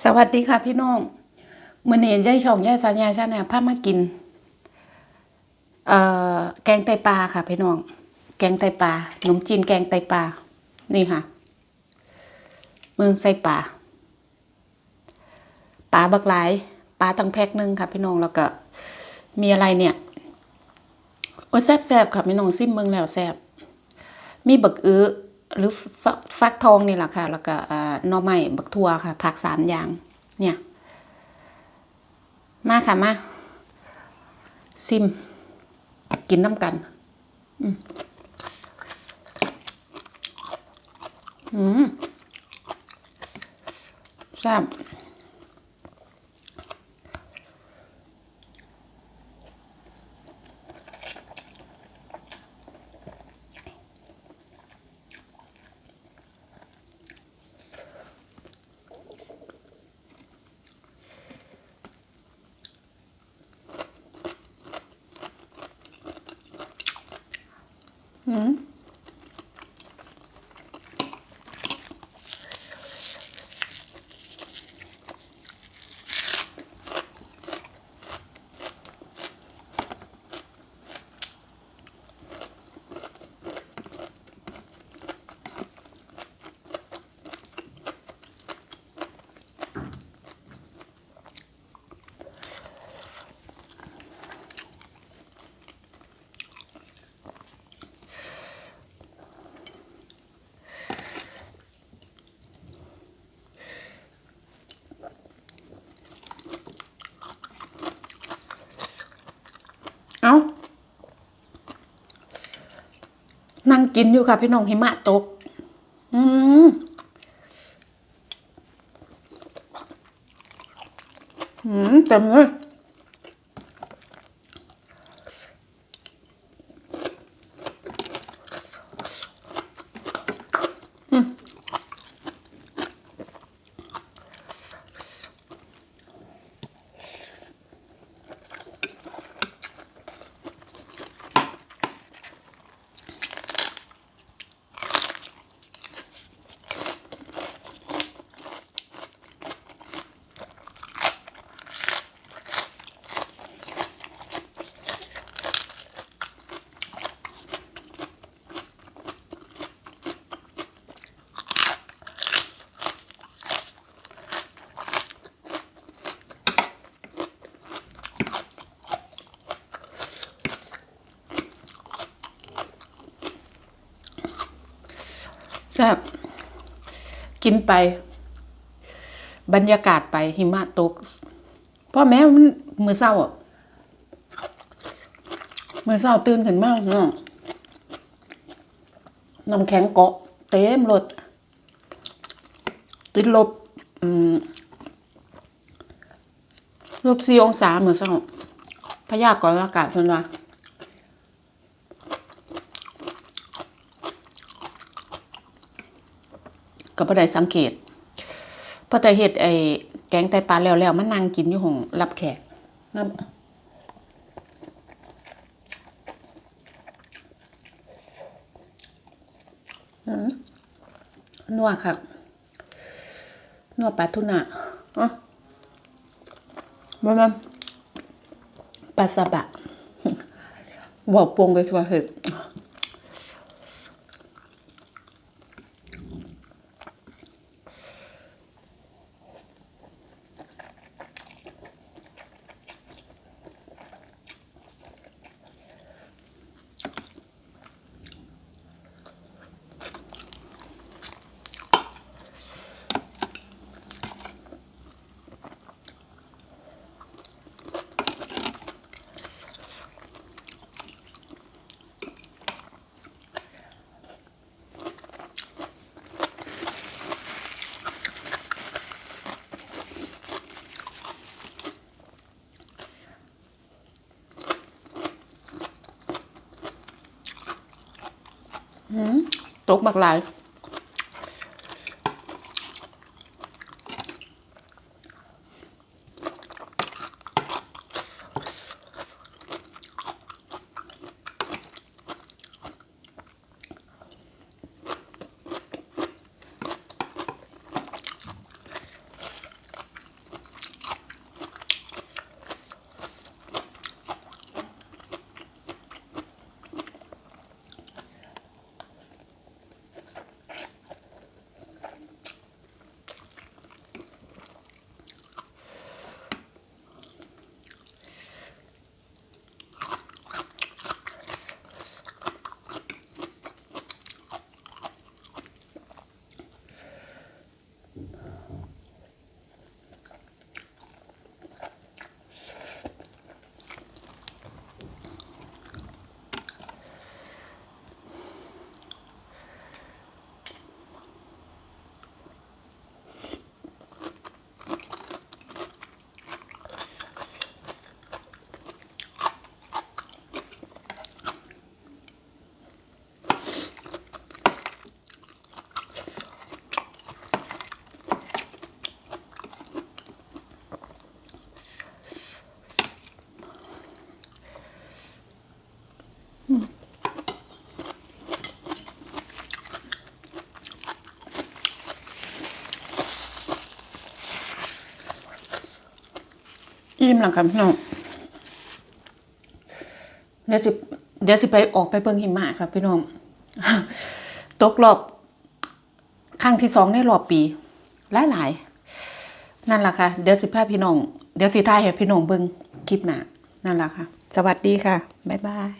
สวัสดีค่ะพี่น้องมื่อนี้ยายช่องยายสัญญาชาแนลพามากินเอ่อแกงไตปลาค่ะพี่น้อง แกงไตปลาขนมจีนแกงไตปลา นี่ค่ะ เมืองไส้ปลาปลาบักหลายปลาตั้งแพ็คหนึงค่ะพี่น้องแล้วก็ มีอะไรเนี่ยโอ้ยแซ่บๆค่ะพี่น้องซิมเมืองแล้วแซ่บมีบักอื้อ หรือฟักทองนี่แหละค่ะ แล้วก็นอไม้บักทั่วค่ะผักสามอย่าง เนี่ย มาค่ะมาซิม กินน้ำกัน อืมอืมแซ่บ อื นั่งกินอยู่ค่ะ พี่น้องหิมะตก อืมอืมเต็มเลย ซ่บกินไป บรรยากาศไปหิมะตกพ่อแม่มันมือเศร้าอะมือเศร้าตื่นขึ้นมากเนาะน้ำแข็งเกาะเต็มรถติดลบอืมลบสี่องศาเหมือนเศร้าพยากรณ์อากาศเพิ่นว่า ก็บ่ได้สังเกตพอแต่เฮ็ดไอ้แกงไตปลาแล้วแล้วมันนั่งกินอยู่ห้องรับแขกนั่นอืมนัวค่ะนัวปลาทุน่ะอ๋อมามาปลาสบะบอกปวงไปทั่วเห็ด ตกบักหลาย อิ่มแล้วค่ะพี่น้องเดี๋ยวสิเดี๋ยวสิไปออกไปเบิ่งหิมะค่ะพี่น้องตกรอบครั้งที่สองในรอบปี หลายหลายๆนั่นแหละค่ะ เดี๋ยวสิพาพี่น้อง เดี๋ยวสิท้ายให้พี่น้องเบิ่งคลิปหน้านั่นแหละค่ะ สวัสดีค่ะ บ๊ายบาย